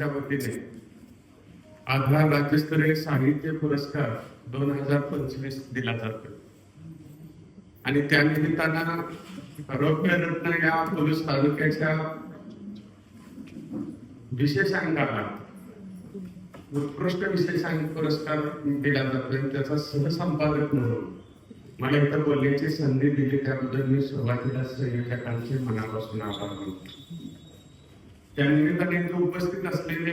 च्या वतीने आधार राज्यस्तरीय साहित्य पुरस्कार दोन हजार पंचवीस दिला जातो. आणि त्या निमित्तानं रौप्य या पोलीस तालुक्याच्या विशेषांकाला उत्कृष्ट विशेषांक पुरस्कार दिला जातो. त्याचा सहसंपादक म्हणून मला इथं बोलण्याची संधी दिली. त्याबद्दल मी सुरुवातीला संयोजकांचे मनापासून आभार मानतो. त्या निमित्ताने इथे उपस्थित असलेले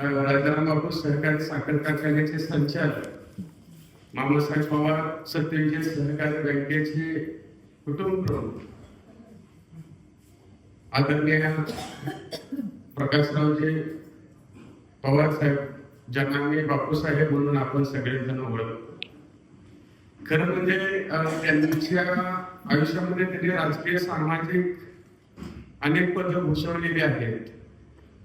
राजाराम बापू सहकारी साखर कारखान्याचे संचालक? मामासाहेब पवार सत्यविजय सहकारी बँकेचे कुटुंब प्रमुख. आदरणीय प्रकाशरावजी पवार साहेब ज्यांना मी बापूसाहेब म्हणून आपण सगळेजण ओळखतो. खरं म्हणजे त्यांच्या आयुष्यामध्ये त्यांनी राजकीय सामाजिक अनेक पदं भूषवलेली आहेत.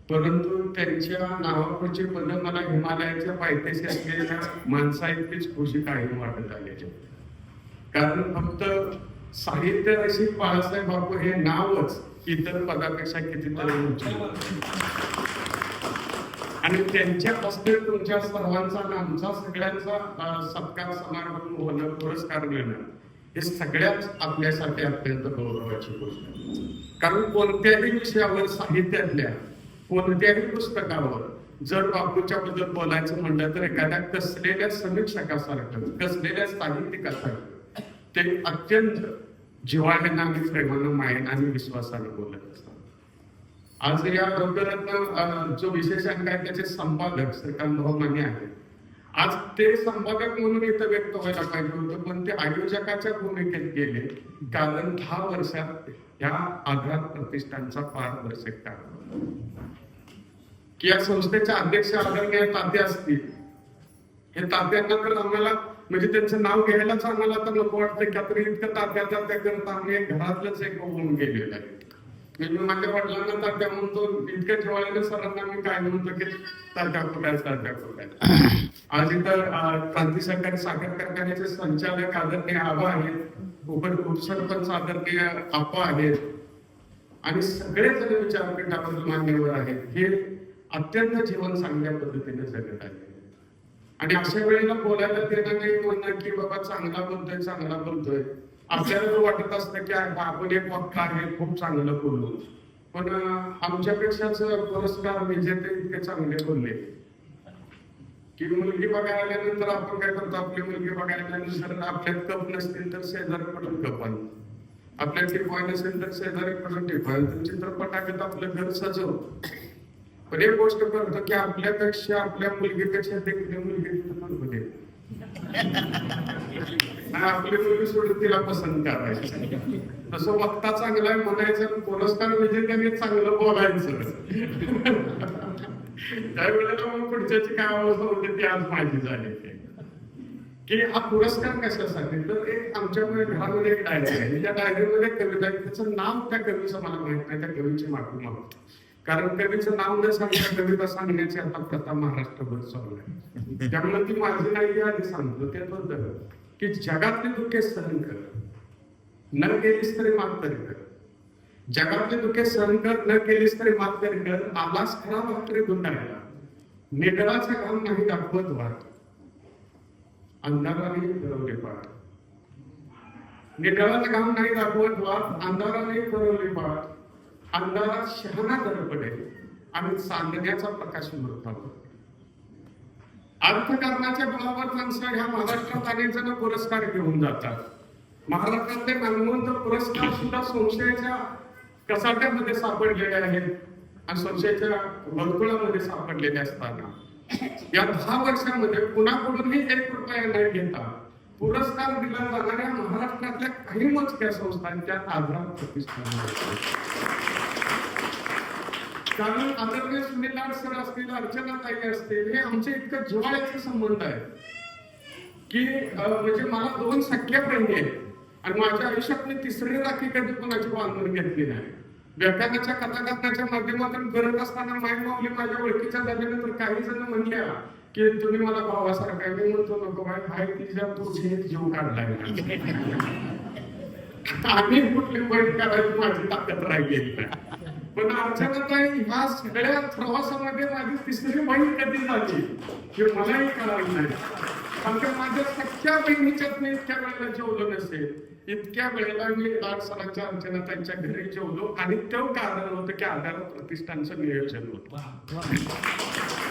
परंतु त्यांच्या नावापुरची पदं मला हिमालयाच्या पायथ्याशी असलेल्या माणसा इतकीच खुशी कायम वाटत आलेली कारण फक्त साहित्य रसिक बाळासाहेब बापू हे नावच इतर पदापेक्षा कितीतरी उंच. आणि त्यांच्या हस्ते तुमच्या सर्वांचा आमचा सगळ्यांचा सत्कार समारंभ होणं पुरस्कार मिळणं हे सगळ्याच आपल्यासाठी अत्यंत गौरवाची गोष्ट कारण कोणत्याही विषयावर साहित्यातल्या कोणत्याही पुस्तकावर जर बापूच्या बद्दल बोलायचं म्हणलं तर एखाद्या कसलेल्या समीक्षकासारखं कसलेल्या साहित्यिकासारखं ते अत्यंत जिव्हाळ्यानं आणि प्रेमानं मायेनं आणि विश्वासानं बोलत असतात. आज या रौद्ररत्न जो विशेषांक आहे त्याचे संपादक श्रीकांत बहुमान्य आहेत. आज ते संपादक म्हणून इथं व्यक्त व्हायला पाहिजे होतं पण ते आयोजकाच्या भूमिकेत गेले. कारण दहा वर्षात या आधार प्रतिष्ठानचा पारदर्शक काळ की या संस्थेचे अध्यक्ष आदरणीय तात्या असतील. हे तात्यांना तर आम्हाला म्हणजे त्यांचं नाव घ्यायलाच आम्हाला आता नको वाटतं की आता इतकं तात्या तात्या करत आम्ही घरातलंच एक होऊन गेलेलं आहे. मी माझ्या वडिलांना तात्या म्हणतो इतक्या जिवाळ्याने सरांना मी काय म्हणतो की तात्या कुठाय तात्या कुठाय आज इथं क्रांती सहकारी साखर कारखान्याचे संचालक आदरणीय आबा आहेत उप उपसरपंच आदरणीय आपा आहेत आणि सगळेच जण विचारपीठाबद्दल मान्यवर आहेत हे अत्यंत जीवन चांगल्या पद्धतीने जगत आहे. आणि अशा वेळेला बोलायला देणं नाही म्हणणं की बाबा चांगला बोलतोय चांगला बोलतोय. आपल्याला तर वाटत असतं की आपण एक वक्ता आहे खूप चांगलं बोललो. पण आमच्यापेक्षाच पुरस्कार विजेते इतके चांगले बोलले. की मुलगी बघायला आल्यानंतर आपण काय करतो आपली मुलगी बघायला आल्यानंतर आपल्यात कप नसतील तर शेजारी पडून कप आणतो आपल्या टिपॉय नसेल तर शेजारी पडून टिपॉय चित्रपटात आपलं घर सजव पण एक गोष्ट करतो की आपल्यापेक्षा आपल्या मुलगीपेक्षा देखील मुलगी तिथं आपले मुलगी तिला पसंत करायचं. तसं वक्ता चांगला आहे म्हणायचं पुरस्कार विजेत्याने चांगलं बोलायचं. त्या वेळेला मग पुढच्याची काय अवस्था होती ती आज माझी झाली. की हा पुरस्कार कशासाठी? तर एक आमच्याकडे घरामध्ये एक डायरी आहे. त्या डायरीमध्ये कविता आहे त्याचं नाव त्या कवीचं मला माहीत नाही त्या कवीची मागणी मागतो. कारण कवीचं नाव न सांगता कविता सांगण्याची आता प्रथा महाराष्ट्रभर चालू आहे. त्यामुळे ती माझी नाही आधी सांगतो ते बद्दल की जगातले दुःखे सहन कर. न केलीस तरी माफ तरी कर. जगातले दुःखे सहन कर न केलीस तरी माफ तरी कर. आलास खरा मात्र गुंडाळला निडळाचा काम नाही दाखवत वाट. अंधाराने फिरवले पाठ. निडळाचं काम नाही दाखवत वाट. अंधाराने फिरवले पाठ. अंगाला शहाणा दरपडे आणि चांदण्याचा प्रकाश मृतावा अर्थकारणाच्या बळावर माणसं ह्या महाराष्ट्रात अनेक जण पुरस्कार घेऊन जातात. महाराष्ट्रातले नामवंत पुरस्कार सुद्धा संशयाच्या कसाट्यामध्ये सापडलेले आहेत. आणि संशयाच्या वर्तुळामध्ये सापडलेले असताना. या दहा वर्षामध्ये कुणाकडूनही एक रुपया न घेता पुरस्कार दिला जाणाऱ्या महाराष्ट्रातल्या काही मोजक्या संस्थांच्या आधार प्रतिष्ठान कारण आदरणीय सुनील सर असतील अर्चना ताई असतील हे आमच्या इतकं जिव्हाळ्याचे संबंध आहे. की म्हणजे मला दोन सख्या बहिणी आहेत. आणि माझ्या आयुष्यात मी तिसरी राखी कधी कोणाची बांधून घेतली नाही. व्याख्यानाच्या कथाकथनाच्या माध्यमातून करत असताना माय माऊली माझ्या ओळखीच्या झाल्यानंतर काही जण म्हणल्या की तुम्ही मला भावासारखा मी म्हणतो नको बाय हाय तिच्या तुझे जीव काढला आम्ही कुठली वाईट करायची माझी ताकद राहिली पण अर्चनाताई ह्या सगळ्या प्रवासामध्ये माझी तिसरी बहीण कधी झाली? हे मलाही कळालं नाही. का माझ्या सख्या बहिणीच्यात मी इतक्या वेळेला जेवलो नसेल. इतक्या वेळेला मी लाड सरांच्या अर्चनाताईंच्या घरी जेवलो आणि तो कारण होतं की आधार प्रतिष्ठानचं नियोजन होतं.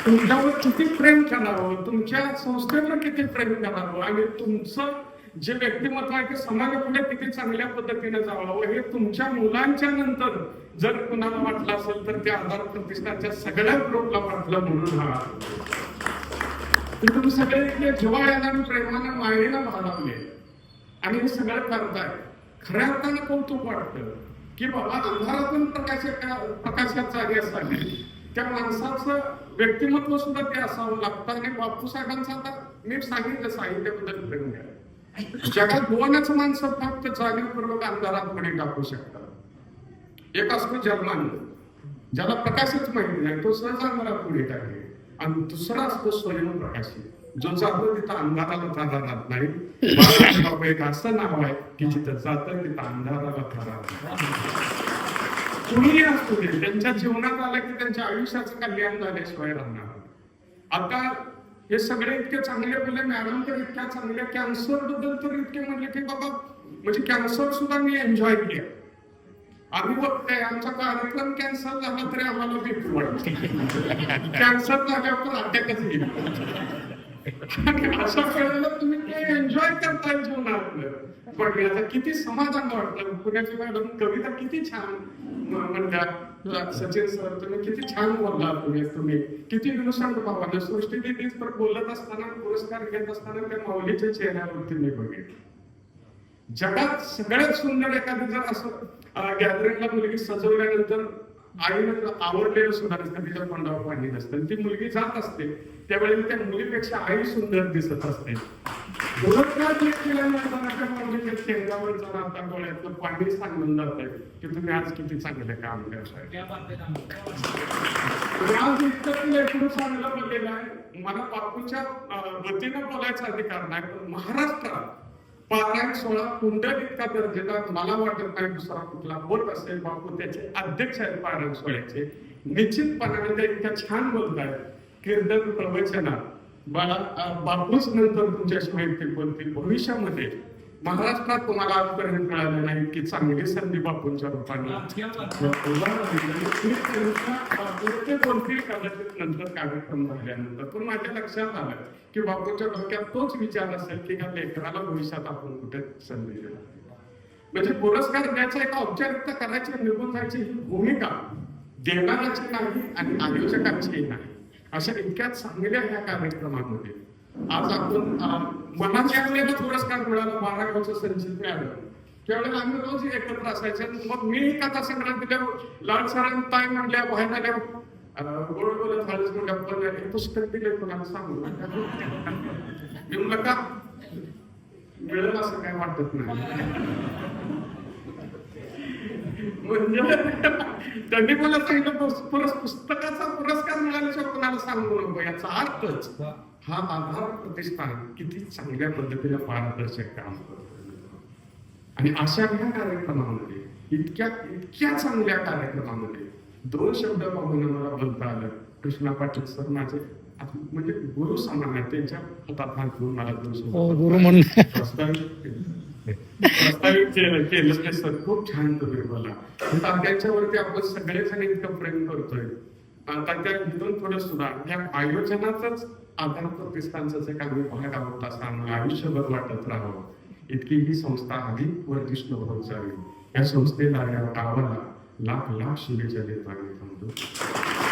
तुमच्यावर किती प्रेम करावं तुमच्या संस्थेवर किती प्रेम करावं आणि तुमचं जे व्यक्तिमत्व आहे ते समाजापुढे किती चांगल्या पद्धतीने जावं हे तुमच्या मुलांच्या नंतर जर कुणाला वाटलं असेल तर त्या आधार प्रतिष्ठानच्या सगळ्या ग्रुपला वाटलं म्हणून हा. तुम्ही सगळे इथे जिवाळ्याला आणि प्रेमानं भाग भारावले आणि हे सगळं करताय. खऱ्या अर्थानं कौतुक वाटतं की बाबा अंधारातून प्रकाशाच्या प्रकाशात जाण्यासाठी त्या माणसाचं व्यक्तिमत्व सुद्धा ते असावं लागतं. आणि बापू साहेबांचं आता मी सांगितलं साहित्याबद्दल प्रेम जगात दोनच माणसं फक्त जाणीवपूर्वक अंधारात पुढे टाकू शकतात एक असतो जर्मन ज्याला प्रकाशच माहिती नाही तो सहसा मला पुढे टाकले. आणि दुसरा असतो स्वयं प्रकाश जो जातो तिथं अंधाराला थारा राहत नाही. बाबा एक असं नाव आहे की जिथं जातं तिथं अंधाराला थारा कुणीही असतो ते त्यांच्या जीवनात आलं की त्यांच्या आयुष्याचं कल्याण झाल्याशिवाय राहणार. आता हे सगळे इतके चांगले बोलले मॅडम तर इतक्या चांगल्या कॅन्सरबद्दल तर इतके म्हणले की बाबा म्हणजे कॅन्सर सुद्धा मी एन्जॉय केलं. आम्ही बघतोय आमचा कार्यक्रम कॅन्सल झाला तरी आम्हाला भीती कॅन्सर झाल्यावर पण अटॅकच येईल. अशा वेळेला तुम्ही ते एन्जॉय करताय जीवनात पण याचा किती समाधान वाटलं. पुण्याची मॅडम कविता किती छान म्हणतात. सचिन सर तुम्ही किती छान बोलला तुम्ही तुम्ही. किती दिवसांत भावानं. सृष्टी दिदीच तर बोलत असताना पुरस्कार घेत असताना त्या माऊलीच्या चेहऱ्यावरती मी बघितलं. जगात सगळ्यात सुंदर एखादी जर असं गॅदरिंगला मुलगी सजवल्यानंतर आईनं आवडलेलं सुद्धा नसतं तिच्या तोंडावर पाणी नसतं आणि ती मुलगी जात असते त्यावेळेला त्या मुलीपेक्षा आई सुंदर दिसत असते. केल्यानंतर पाणी सांगून जात की तुम्ही आज किती चांगले काम करताय. आज इतकं चांगलं बोललेलं आहे मला बापूच्या वतीनं बोलायचा अधिकार नाही पण महाराष्ट्रात पारायण सोहळा कुंडल इतका दर्जेदार मला वाटत नाही दुसरा कुठला बोट असेल बापू त्याचे अध्यक्ष आहेत पारायण सोहळ्याचे निश्चितपणाने ते इतक्या छान बोलतात कीर्तन प्रवचनात बाळा बापूच नंतर तुमच्याशिवाय ते बोलतील. भविष्यामध्ये महाराष्ट्रात तुम्हाला आजपर्यंत मिळालं नाही की चांगली संधी बापूंच्या रूपाने. ते बोलतील कदाचित नंतर कार्यक्रम झाल्यानंतर पण माझ्या लक्षात आलं की बापूच्या डोक्यात तोच विचार असेल की ह्या लेकराला भविष्यात आपण कुठे संधी देऊ म्हणजे पुरस्कार द्यायचा एका औपचारिकता करायची निघून जायची ही भूमिका देणाराची नाही आणि आयोजकांचीही नाही. अशा इतक्या चांगल्या ह्या कार्यक्रमामध्ये. आज आपण मनाच्या मला ज्या पुरस्कार मिळाला बारा गावचं संचित मिळालं. त्यावेळेला आम्ही रोज एकत्र असायचे. मग मी कथा संग्रह दिल्यावर लाड सरांनी ताई म्हणल्या बाहेर आल्या गोड बोलत हळूच हे पुस्तक दिले कोणाला सांगू. मी म्हणलं का? मिळेल असं काय वाटत नाही. म्हणजे त्यांनी मला सांगितलं पुरस् पुस्तकाचा पुरस्कार मिळाल्याशिवाय कोणाला सांगू नको. याचा अर्थच हा आधार प्रतिष्ठान किती चांगल्या पद्धतीने पारदर्शक काम करतो. आणि अशा ह्या कार्यक्रमामध्ये इतक्या इतक्या चांगल्या कार्यक्रमामध्ये दोन शब्द पाहून मला बोलता आलं. कृष्णा पाटील सर माझे म्हणजे गुरु समान आहेत त्यांच्या हातात हात घेऊन मला दोन शब्द हो. प्रस्तावित केलं. ते सर खूप छान तुम्ही बोला. तात्यांच्यावरती आपण सगळेजण इतकं प्रेम करतोय. आता त्या इथून थोडं सुद्धा या आयोजनाचाच आधार प्रतिष्ठानचं एक आम्ही भाग आहोत असं आम्हाला आयुष्यभर वाटत राहावं. इतकी ही संस्था अधिक वर्धिष्ट होत जावी या संस्थेला या गावाला लाख लाख शुभेच्छा देत आम्ही थांबतो